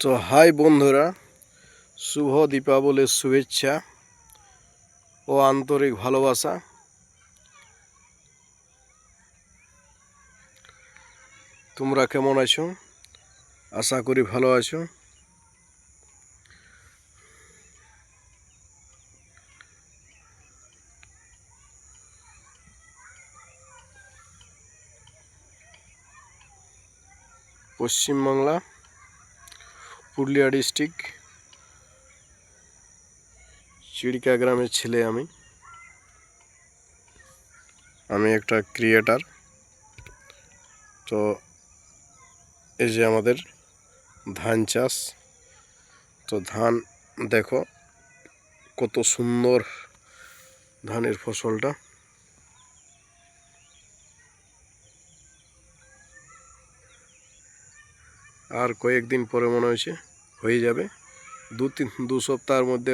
তো হাই বন্ধুরা, শুভ দীপাবলির শুভেচ্ছা ও আন্তরিক ভালোবাসা। তোমরা কেমন আছো? আশা করি ভালো আছো। পশ্চিমবাংলা পুরুলিয়া ডিস্ট্রিক্ট। চিড়িকা গ্রামের ছেলে আমি। আমি একটা ক্রিয়েটার। তো এই যে আমাদের ধান চাষ। তো ধান দেখো, কত সুন্দর ধানের ফসলটা। আর কয়েকদিন পরে মনে হয়েছে হয়ে যাবে। দু তিন, দু সপ্তাহের মধ্যে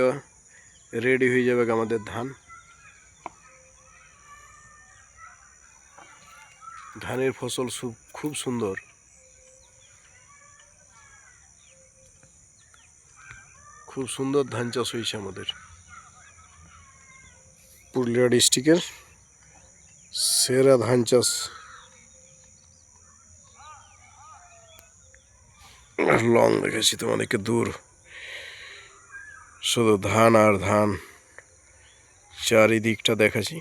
রেডি হয়ে যাবে আমাদের ধান। ধানের ফসল খুব সুন্দর। খুব সুন্দর ধান চাষ হয়েছে আমাদের। পুরুলিয়া ডিস্ট্রিক্টের সেরা ধান চাষ লং দেখেছি তোমাদেরকে দূর। শুধু ধান আর ধান, চারিদিকটা দেখাচ্ছি।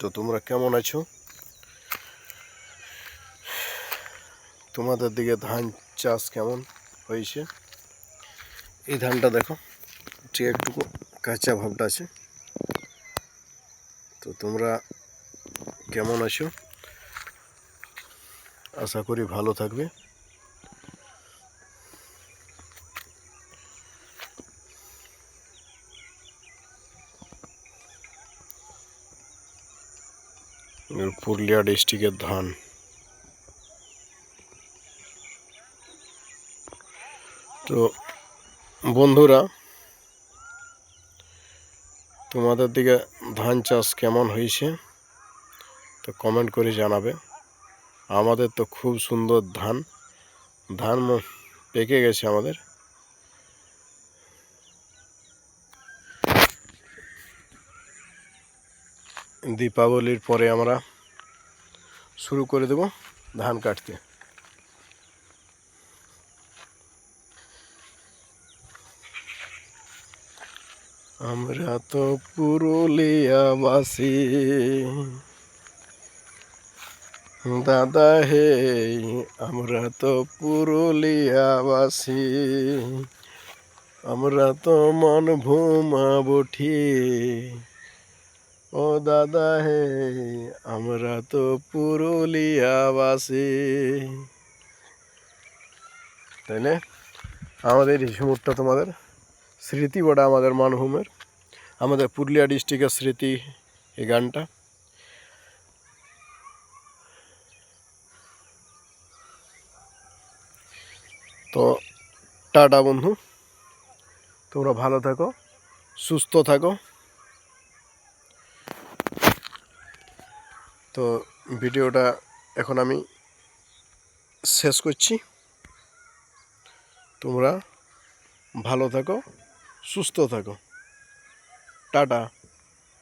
তো তোমরা কেমন আছো? তোমাদের দিকে ধান চাষ কেমন হয়েছে? এই ধানটা দেখো, ঠিক একটু কাঁচা ভাবটা আছে। তো তোমরা কেমন আছো? আশা করি ভালো থাকবে। পুরুলিয়া ডিস্ট্রিক্টের ধান। তো বন্ধুরা, তোমাদের দিকে ধান চাষ কেমন হয়েছে, তো কমেন্ট করে জানাবে। আমাদের তো খুব সুন্দর ধান ধান পেকে গেছে আমাদের। দীপাবলির পরে আমরা শুরু করে দেব ধান কাটতে। আমরা তো পুরুলিয়াবাসী দাদা হে, আমরা তো পুরুলিয়াবাসী আমরা তো মন ভূমা বঠি। ও দাদা হে, আমরা তো পুরুলিয়াবাসী তাই না? আমাদের এই তোমাদের স্মৃতি বড়া আমাদের মানভূমের আমাদের পুরুলিয়া ডিস্ট্রিক্টের স্মৃতি এই গানটা। তো টাটা বন্ধু, তোমরা ভালো থাকো, সুস্থ থাকো। তো ভিডিওটা এখন আমি শেষ করছি। তোমরা ভালো থাকো। সুস্থ থাকো। টাটা।